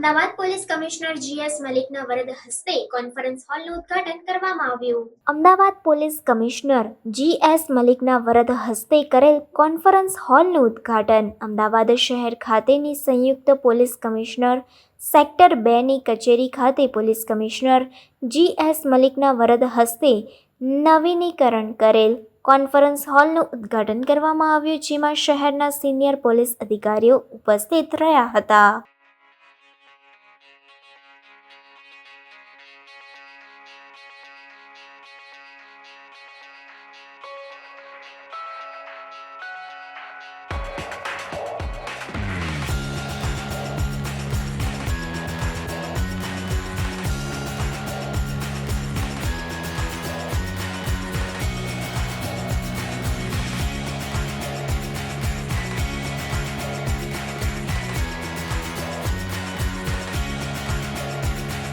Ahmedabad police commissioner G S મલિકના વરદ હસ્તે conference હોલનું ઉદ્ઘાટન કરવામાં આવ્યું. Ahmedabad police commissioner G S મલિકના વરદ હસ્તે કરેલ કોન્ફરન્સ હોલનું ઉદ્ઘાટન અમદાવાદ શહેર ખાતેની સંયુક્ત પોલીસ કમિશનર સેક્ટર બેની કચેરી ખાતે પોલીસ કમિશનર જી એસ મલિકના વરદ હસ્તે નવીનીકરણ કરેલ કોન્ફરન્સ હોલનું ઉદ્ઘાટન કરવામાં આવ્યું, જેમાં શહેરના સિનિયર પોલીસ અધિકારીઓ ઉપસ્થિત રહ્યા હતા.